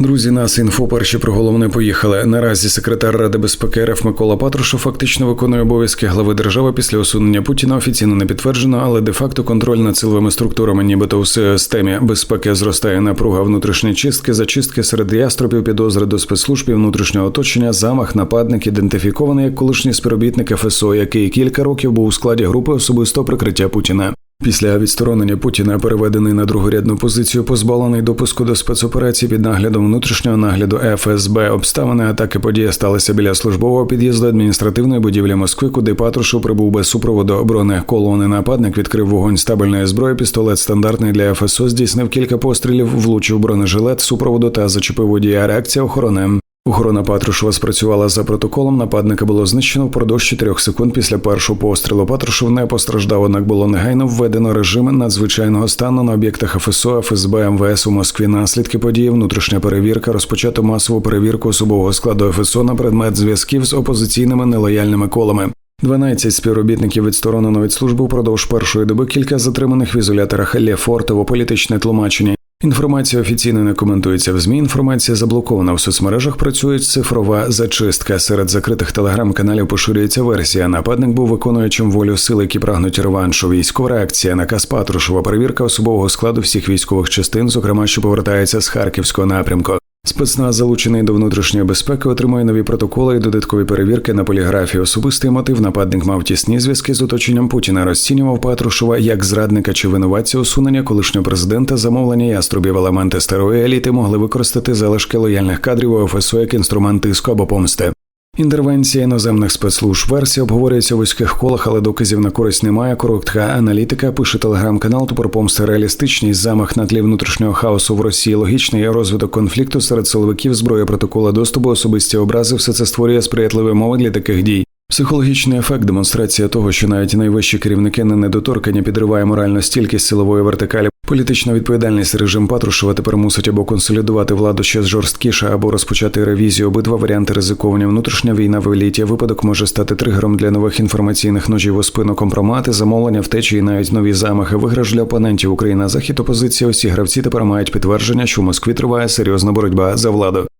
Друзі, нас інфо перші про головне поїхали. Наразі секретар Ради безпеки РФ Микола Патрушев фактично виконує обов'язки глави держави після усунення Путіна. Офіційно не підтверджено, але де-факто контроль над силовими структурами, нібито у системі безпеки зростає напруга внутрішні чистки, зачистки серед яструбів, підозри до спецслужб і внутрішнього оточення, замах, нападник ідентифікований як колишній співробітник ФСО, який кілька років був у складі групи особисто прикриття Путіна. Після відсторонення Путіна переведений на другорядну позицію, позбавлений допуску до спецоперацій під наглядом внутрішнього нагляду ФСБ. Обставини атаки події сталися біля службового під'їзду адміністративної будівлі Москви, куди Патрушев прибув без супроводу оборони колони. Нападник відкрив вогонь стабільної зброї. Пістолет стандартний для ФСО здійснив кілька пострілів, влучив бронежилет супроводу та зачепив водія. Реакція охорони. Охорона Патрушева спрацювала за протоколом. Нападника було знищено впродовж 4 секунд після першого пострілу. Патрушев не постраждав, однак було негайно введено режим надзвичайного стану на об'єктах ФСО, ФСБ, МВС у Москві. Наслідки події, внутрішня перевірка, розпочато масову перевірку особового складу ФСО на предмет зв'язків з опозиційними нелояльними колами. 12 співробітників відсторонено від служби впродовж першої доби. Кілька затриманих в ізоляторах Лефортово, політичне тлумачення. Інформація офіційно не коментується в змі. Інформація заблокована в соцмережах. Працює цифрова зачистка. Серед закритих телеграм-каналів поширюється версія. Нападник був виконуючим волю сил, які прагнуть реваншу. Військова реакція, наказ Патрушева, перевірка особового складу всіх військових частин, зокрема, що повертається з харківського напрямку. Спецназ, залучений до внутрішньої безпеки, отримує нові протоколи і додаткові перевірки на поліграфі. Особистий мотив нападник мав тісні зв'язки з оточенням Путіна. Розцінював Патрушева як зрадника чи винуватця усунення колишнього президента. Замовлення яструбів елементи старої еліти могли використати залишки лояльних кадрів у ФСО як інструмент тиску або помсти. Інтервенція іноземних спецслужб версія обговорюється у вузьких колах, але доказів на користь немає. Коротка аналітика пише телеграм-канал Топор помсти реалістичність, замах на тлі внутрішнього хаосу в Росії, логічний розвиток конфлікту серед силовиків, зброя протокола доступу, особисті образи. Все це створює сприятливі мови для таких дій. Психологічний ефект демонстрація того, що навіть найвищі керівники не недоторкання підриває моральну стількість силової вертикалі. Політична відповідальність режим Патрушева тепер мусить або консолідувати владу ще жорсткіше, або розпочати ревізію. Обидва варіанти ризиковані. Внутрішня війна в еліті. Випадок може стати тригером для нових інформаційних ножів у спину компромати, замовлення втечі і навіть нові замахи. Виграш для опонентів Україна. Захід опозиція. Усі гравці тепер мають підтвердження, що в Москві триває серйозна боротьба за владу.